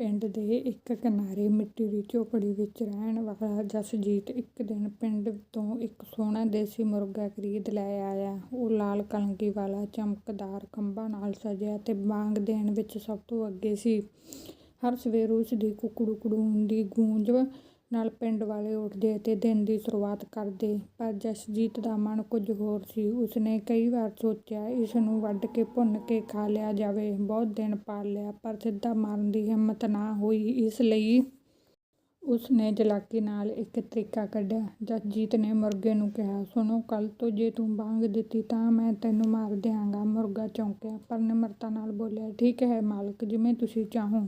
ਪਿੰਡ ਦੇ ਇੱਕ ਕਿਨਾਰੇ ਮਿੱਟੀ ਦੀ ਝੋਪੜੀ ਵਿੱਚ ਰਹਿਣ ਵਾਲਾ ਜਸਜੀਤ ਇੱਕ ਦਿਨ ਪਿੰਡ ਤੋਂ ਇੱਕ ਸੋਹਣਾ ਦੇਸੀ ਮੁਰਗਾ ਖਰੀਦ ਲੈ ਆਇਆ। ਉਹ ਲਾਲ ਕਲਗੀ ਵਾਲਾ ਚਮਕਦਾਰ ਖੰਭਾਂ ਨਾਲ ਸਜਿਆ ਤੇ ਬਾਂਗ ਦੇਣ ਵਿੱਚ ਸਭ ਤੋਂ ਅੱਗੇ ਸੀ। ਹਰ ਸਵੇਰ ਉਸ ਦੀ ਕੁਕੜੂ-ਕੁੜੂੰ ਦੀ ਗੂੰਜ ਨਾਲ ਪਿੰਡ ਵਾਲੇ ਉੱਠਦੇ ਅਤੇ ਦਿਨ ਦੀ ਸ਼ੁਰੂਆਤ ਕਰਦੇ। ਪਰ ਜਸਜੀਤ ਦਾ ਮਨ ਕੁਝ ਹੋਰ ਸੀ। ਉਸਨੇ ਕਈ ਵਾਰ ਸੋਚਿਆ, ਇਸ ਨੂੰ ਵੱਢ ਕੇ ਭੁੰਨ ਕੇ ਖਾ ਲਿਆ ਜਾਵੇ। ਬਹੁਤ ਦਿਨ ਪਾਲ ਲਿਆ, ਪਰ ਸਿੱਧਾ ਮਾਰਨ ਦੀ ਹਿੰਮਤ ਨਾ ਹੋਈ। ਇਸ ਲਈ ਉਸਨੇ ਚਲਾਕੀ ਨਾਲ ਇੱਕ ਤਰੀਕਾ ਕੱਢਿਆ। ਜਸਜੀਤ ਨੇ ਮੁਰਗੇ ਨੂੰ ਕਿਹਾ, "ਸੁਣੋ, ਕੱਲ੍ਹ ਤੋਂ ਜੇ ਤੂੰ ਬਾਂਗ ਦਿੱਤੀ ਤਾਂ ਮੈਂ ਤੈਨੂੰ ਮਾਰ ਦਿਆਂਗਾ।" ਮੁਰਗਾ ਚੌਂਕਿਆ, ਪਰ ਨਿਮਰਤਾ ਨਾਲ ਬੋਲਿਆ, "ਠੀਕ ਹੈ ਮਾਲਕ, ਜਿਵੇਂ ਤੁਸੀਂ ਚਾਹੋ।"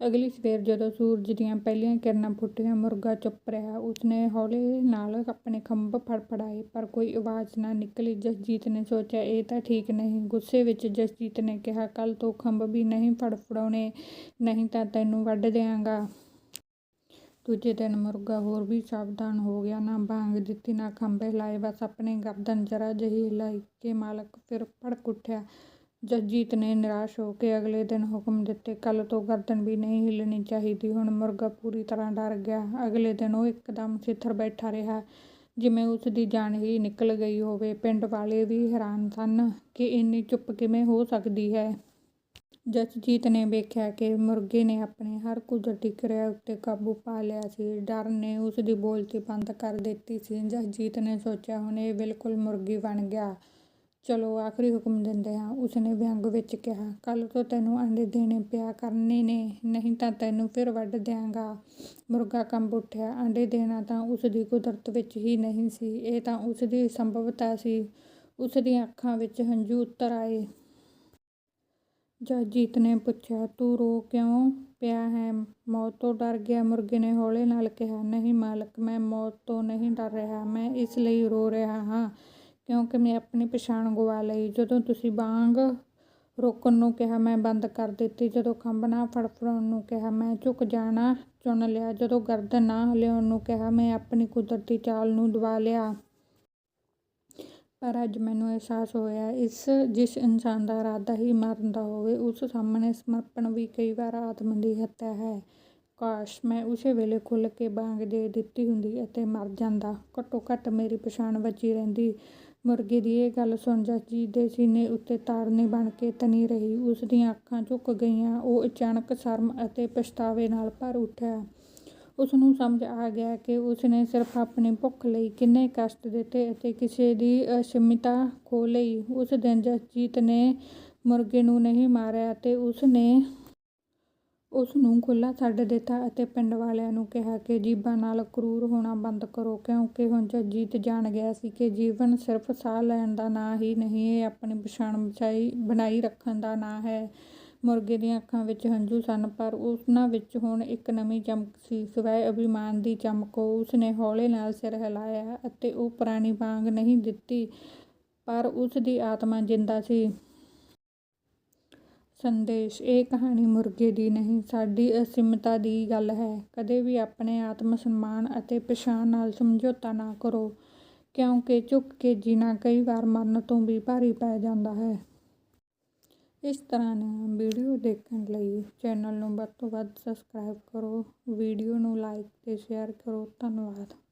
ਅਗਲੀ ਸਵੇਰ ਜਦੋਂ ਸੂਰਜ ਦੀਆਂ ਪਹਿਲੀਆਂ ਕਿਰਨਾਂ ਫੁੱਟੀਆਂ, ਮੁਰਗਾ ਚੁੱਪ ਰਿਹਾ। ਉਸਨੇ ਹੌਲੇ ਨਾਲ ਆਪਣੇ ਖੰਭ ਫੜਫੜਾਏ, ਪਰ ਕੋਈ ਆਵਾਜ਼ ਨਾ ਨਿਕਲੀ। ਜਸਜੀਤ ਨੇ ਸੋਚਿਆ, ਇਹ ਤਾਂ ਠੀਕ ਨਹੀਂ। ਗੁੱਸੇ ਵਿੱਚ ਜਸਜੀਤ ਨੇ ਕਿਹਾ, "ਕੱਲ੍ਹ ਤੋਂ ਖੰਭ ਵੀ ਨਹੀਂ ਫੜਫੜਾਉਣੇ, ਨਹੀਂ ਤਾਂ ਤੈਨੂੰ ਵੱਢ ਦਿਆਂਗਾ।" ਦੂਜੇ ਦਿਨ ਮੁਰਗਾ ਹੋਰ ਵੀ ਸਾਵਧਾਨ ਹੋ ਗਿਆ। ਨਾ ਬਾਂਗ ਦਿੱਤੀ, ਨਾ ਖੰਭ ਹਿਲਾਏ, ਬਸ ਆਪਣੀ ਗਰਦਨ ਜ਼ਰਾ ਜਿਹੀ ਹਿਲਾਈ ਕਿ ਮਾਲਕ ਫਿਰ ਭੜਕ ਉੱਠਿਆ। ਜਸਜੀਤ ਨੇ ਨਿਰਾਸ਼ ਹੋ ਕੇ ਅਗਲੇ ਦਿਨ ਹੁਕਮ ਦਿੱਤੇ, "ਕੱਲ੍ਹ ਤੋਂ ਗਰਦਨ ਵੀ ਨਹੀਂ ਹਿੱਲਣੀ ਚਾਹੀਦੀ।" ਹੁਣ ਮੁਰਗਾ ਪੂਰੀ ਤਰ੍ਹਾਂ ਡਰ ਗਿਆ। ਅਗਲੇ ਦਿਨ ਉਹ ਇੱਕਦਮ ਸਿਥਰ ਬੈਠਾ ਰਿਹਾ, ਜਿਵੇਂ ਉਸ ਦੀ ਜਾਨ ਹੀ ਨਿਕਲ ਗਈ ਹੋਵੇ। ਪਿੰਡ ਵਾਲੇ ਵੀ ਹੈਰਾਨ ਸਨ ਕਿ ਇੰਨੀ ਚੁੱਪ ਕਿਵੇਂ ਹੋ ਸਕਦੀ ਹੈ। ਜਸਜੀਤ ਨੇ ਵੇਖਿਆ ਕਿ ਮੁਰਗੇ ਨੇ ਆਪਣੇ ਹਰ ਕੁਦਰਤੀ ਕਿਰਿਆ ਉੱਤੇ ਕਾਬੂ ਪਾ ਲਿਆ ਸੀ। ਡਰ ਨੇ ਉਸ ਦੀ ਬੋਲਤੀ ਬੰਦ ਕਰ ਦਿੱਤੀ ਸੀ। ਜਸਜੀਤ ਨੇ ਸੋਚਿਆ, ਹੁਣ ਇਹ ਬਿਲਕੁਲ ਮੁਰਗੀ ਬਣ ਗਿਆ। "ਚਲੋ, ਆਖਰੀ ਹੁਕਮ ਦਿੰਦੇ ਹਾਂ," ਉਸਨੇ ਵਿਅੰਗ ਵਿੱਚ ਕਿਹਾ। "ਕੱਲ੍ਹ ਤੋਂ ਤੈਨੂੰ ਆਂਡੇ ਦੇਣੇ ਪਿਆ ਕਰਨੇ ਨੇ, ਨਹੀਂ ਤਾਂ ਤੈਨੂੰ ਫਿਰ ਵੱਢ ਦਿਆਂਗਾ।" ਮੁਰਗਾ ਕੰਬ ਉੱਠਿਆ। ਆਂਡੇ ਦੇਣਾ ਤਾਂ ਉਸਦੀ ਕੁਦਰਤ ਵਿੱਚ ਹੀ ਨਹੀਂ ਸੀ, ਇਹ ਤਾਂ ਉਸਦੀ ਸੰਭਵਤਾ ਸੀ। ਉਸਦੀਆਂ ਅੱਖਾਂ ਵਿੱਚ ਹੰਝੂ ਉਤਰ ਆਏ। ਜਸਜੀਤ ਨੇ ਪੁੱਛਿਆ, "ਤੂੰ ਰੋ ਕਿਉਂ ਪਿਆ ਹੈਂ? ਮੌਤ ਤੋਂ ਡਰ ਗਿਆ?" ਮੁਰਗੇ ਨੇ ਹੌਲੇ ਨਾਲ ਕਿਹਾ, "ਨਹੀਂ ਮਾਲਕ, ਮੈਂ ਮੌਤ ਤੋਂ ਨਹੀਂ ਡਰ ਰਿਹਾ। ਮੈਂ ਇਸ ਲਈ ਰੋ ਰਿਹਾ ਹਾਂ, ਕਿਉਂਕਿ ਮੈਂ ਆਪਣੀ ਪਛਾਣ ਗੁਆ ਲਈ। ਜਦੋਂ ਤੁਸੀਂ ਬਾਂਗ ਰੋਕਣ ਨੂੰ ਕਿਹਾ, ਮੈਂ ਬੰਦ ਕਰ ਦਿੱਤੀ। ਜਦੋਂ ਖੰਭ ਫੜਫੜਾਉਣ ਨੂੰ ਕਿਹਾ, ਮੈਂ ਝੁਕ ਜਾਣਾ ਚੁਣ ਲਿਆ। ਜਦੋਂ ਗਰਦਨ ਨਾ ਹਿਲਾਉਣ ਨੂੰ ਕਿਹਾ, ਮੈਂ ਆਪਣੀ ਕੁਦਰਤੀ ਚਾਲ ਨੂੰ ਦਬਾ ਲਿਆ। ਪਰ ਅੱਜ ਮੈਨੂੰ ਅਹਿਸਾਸ ਹੋਇਆ, ਇਸ ਜਿਸ ਇਨਸਾਨ ਦਾ ਇਰਾਦਾ ਹੀ ਮਰਨ ਦਾ ਹੋਵੇ, ਉਸ ਸਾਹਮਣੇ ਸਮਰਪਣ ਵੀ ਕਈ ਵਾਰ ਆਤਮ ਦੀ ਹੱਤਿਆ ਹੈ। ਕਾਸ਼ ਮੈਂ ਉਸੇ ਵੇਲੇ ਖੁੱਲ ਕੇ ਬਾਂਗ ਦੇ ਦਿੱਤੀ ਹੁੰਦੀ ਅਤੇ ਮਰ ਜਾਂਦਾ। ਘੱਟੋ-ਘੱਟ ਮੇਰੀ ਪਛਾਣ ਬਚੀ ਰਹਿੰਦੀ।" ਮੁਰਗੇ ਦੀ ਇਹ ਗੱਲ ਸੁਣ ਜਸਜੀਤ ਦੇ ਸੀਨੇ ਉੱਤੇ ਤਾੜਨੀ ਬਣ ਕੇ ਤਣੀ ਰਹੀ। ਉਸ ਦੀਆਂ ਅੱਖਾਂ ਝੁਕ ਗਈਆਂ। ਉਹ ਅਚਾਨਕ ਸ਼ਰਮ ਅਤੇ ਪਛਤਾਵੇ ਨਾਲ ਭਰ ਉੱਠਿਆ। ਉਸਨੂੰ ਸਮਝ ਆ ਗਿਆ ਕਿ ਉਸਨੇ ਸਿਰਫ਼ ਆਪਣੀ ਭੁੱਖ ਲਈ ਕਿੰਨੇ ਕਸ਼ਟ ਦਿੱਤੇ ਅਤੇ ਕਿਸੇ ਦੀ ਅਸਮਿਤਾ ਖੋਹ ਲਈ। ਉਸ ਦਿਨ ਜਸਜੀਤ ਨੇ ਮੁਰਗੇ ਨੂੰ ਨਹੀਂ ਮਾਰਿਆ ਅਤੇ ਉਸਨੇ ਉਸਨੂੰ ਖੁੱਲ੍ਹਾ ਛੱਡ ਦਿੱਤਾ ਅਤੇ ਪਿੰਡ ਵਾਲਿਆਂ ਨੂੰ ਕਿਹਾ ਕਿ ਜੀਵਾਂ ਨਾਲ ਕਰੂਰ ਹੋਣਾ ਬੰਦ ਕਰੋ, ਕਿਉਂਕਿ ਹੁਣ ਜਸਜੀਤ ਜਾਣ ਗਿਆ ਸੀ ਕਿ ਜੀਵਨ ਸਿਰਫ਼ ਸਾਹ ਲੈਣ ਦਾ ਨਾਂ ਹੀ ਨਹੀਂ, ਇਹ ਆਪਣੀ ਪਛਾਣ ਬਣਾਈ ਰੱਖਣ ਦਾ ਨਾਂ ਹੈ। ਮੁਰਗੇ ਦੀਆਂ ਅੱਖਾਂ ਵਿੱਚ ਹੰਝੂ ਸਨ, ਪਰ ਉਨ੍ਹਾਂ ਵਿੱਚ ਹੁਣ ਇੱਕ ਨਵੀਂ ਚਮਕ ਸੀ, ਸਵੈ-ਅਭਿਮਾਨ ਦੀ ਚਮਕ। ਉਸਨੇ ਹੌਲੇ ਨਾਲ ਸਿਰ ਹਿਲਾਇਆ ਅਤੇ ਉਹ ਪੁਰਾਣੀ ਵਾਂਗ ਨਹੀਂ ਦਿੱਤੀ, ਪਰ ਉਸ ਦੀ ਆਤਮਾ ਜ਼ਿੰਦਾ ਸੀ। ਸੰਦੇਸ਼: ਇਹ ਕਹਾਣੀ ਮੁਰਗੇ ਦੀ ਨਹੀਂ, ਸਾਡੀ ਅਸੀਮਤਾ ਦੀ ਗੱਲ ਹੈ। ਕਦੇ ਵੀ ਆਪਣੇ ਆਤਮ-ਸਨਮਾਨ ਅਤੇ ਪਛਾਣ ਨਾਲ ਸਮਝੌਤਾ ਨਾ ਕਰੋ, ਕਿਉਂਕਿ ਝੁਕ ਕੇ ਜੀਣਾ ਕਈ ਵਾਰ ਮਰਨ ਤੋਂ ਵੀ ਭਾਰੀ ਪੈ ਜਾਂਦਾ ਹੈ। ਇਸ ਤਰ੍ਹਾਂ ਦੀਆਂ ਵੀਡੀਓ ਦੇਖਣ ਲਈ ਚੈਨਲ ਨੂੰ ਵੱਧ ਤੋਂ ਵੱਧ ਸਬਸਕ੍ਰਾਈਬ ਕਰੋ, ਵੀਡੀਓ ਨੂੰ ਲਾਈਕ ਤੇ ਸ਼ੇਅਰ ਕਰੋ। ਧੰਨਵਾਦ।